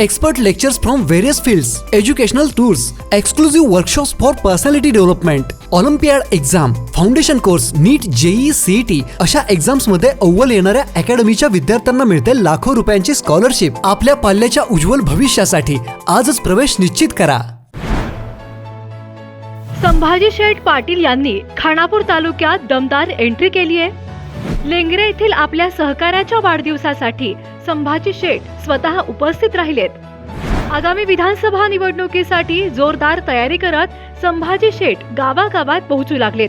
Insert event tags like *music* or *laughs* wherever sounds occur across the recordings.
Expert lectures from various fields educational tours exclusive workshops for personality development olympiad exam foundation course NEET JEE CET अशा एक्झाम्समध्ये अव्वल येणाऱ्या अकॅडमीच्या विद्यार्थ्यांना मिळते लाखो रुपयांची स्कॉलरशिप आपल्या पाल्याच्या उज्ज्वल भविष्यासाठी आजच प्रवेश निश्चित करा. संभाजी शेठ पाटील यांनी खानापूर तालुक्यात दमदार एंट्री केली आहे लेंगरे येथील आपल्या सहकार्याच्या वाढदिवसासाठी संभाजी शेठ स्वतः उपस्थित राहिलेत. आगामी विधानसभा निवडणुकीसाठी जोरदार तयारी करत संभाजी शेठ गावागावात पोहोचू लागलेत.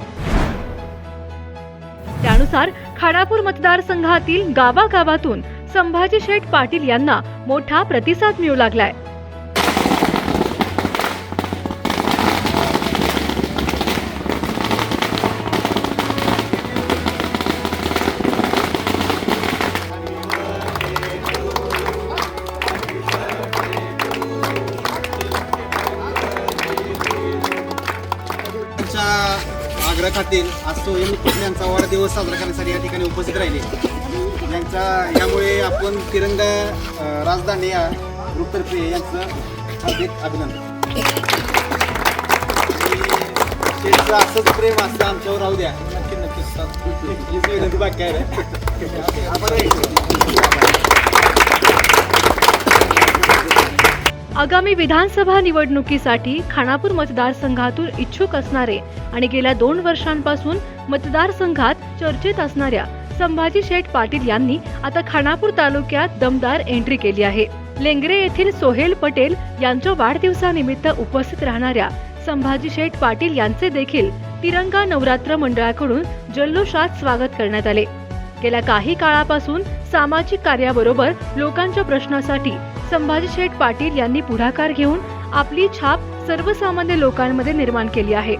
त्यानुसार खानापूर मतदारसंघातील गावागावातून संभाजी शेठ पाटील यांना मोठा प्रतिसाद मिळू लागलाय. आग्रहाखातीर आज सोहेल पटेल यांचा वाढदिवस साजरा करण्यासाठी या ठिकाणी उपस्थित राहिले. यांचा यामुळे आपण तिरंगा राजधानी या ग्रुपतर्फे यांचं हार्दिक अभिनंदन. शेठचं असंच प्रेम असतं आमच्यावर राहू द्या. नक्की नक्की. *laughs* हीच विनंती बाकी आहे. *laughs* आगामी विधानसभा निवडणुकीसाठी खानापूर मतदारसंघातून इच्छुक असणारे आणि गेल्या दोन वर्षांपासून मतदारसंघात चर्चेत असणाऱ्या संभाजी शेठ पाटील यांनी आता खानापूर तालुक्यात दमदार एंट्री केली आहे. लेंगरे येथील सोहेल पटेल यांच्या वाढदिवसानिमित्त उपस्थित राहणाऱ्या संभाजी शेठ पाटील यांचे देखील तिरंगा नवरात्र मंडळाकडून जल्लोषात स्वागत करण्यात आले. गेल्या काही काळापासून सामाजिक कार्याबरोबर लोकांच्या प्रश्नासाठी संभाजी शेठ पाटील यांनी पुढाकार घेऊन आपली छाप सर्वसामान्य लोकांमध्ये निर्माण केली आहे.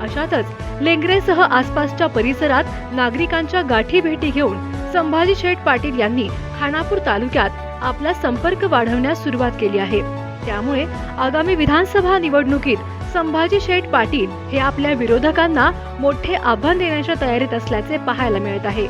अशातच लेंगरेसह आसपासच्या परिसरात नागरिकांच्या गाठी भेटी घेऊन संभाजी शेठ पाटील यांनी खानापूर तालुक्यात आपला संपर्क वाढवण्यास सुरुवात केली आहे. त्यामुळे आगामी विधानसभा निवडणुकीत संभाजी शेठ पाटील हे आपल्या विरोधकांना मोठे आव्हान देण्याच्या तयारीत असल्याचे पाहायला मिळत आहे.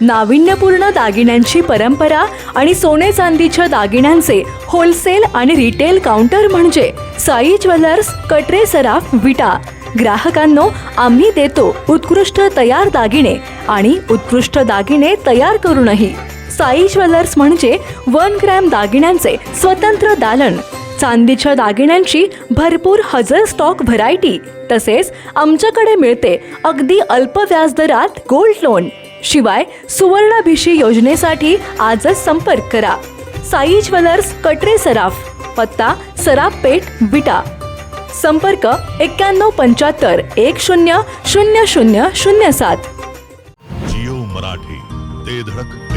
नाविन्यपूर्ण दागिन्यांची परंपरा आणि सोने चांदीच्या दागिन्यांचे होलसेल आणि रिटेल काउंटर म्हणजे साई ज्वेलर्स कटरे सराफ विटा. ग्राहकांनो आम्ही देतो उत्कृष्ट तयार दागिने आणि उत्कृष्ट दागिने तयार करूनही. साई ज्वेलर्स म्हणजे वन ग्रॅम दागिन्यांचे स्वतंत्र दालन. चांदीच्या दागिन्यांची भरपूर हजर स्टॉक व्हरायटी तसेच आमच्याकडे मिळते अगदी अल्प व्याजदरात गोल्ड लोन शिवाय सुवर्णाभिषी योजनेसाठी आजच संपर्क करा. साई ज्वेलर्स कटरे सराफ पत्ता सराफ पेठ विटा. संपर्क एक्क्याण्णव पंच्याहत्तर एक शून्य शून्य शून्य शून्य सात. जिओ मराठी ते धडक.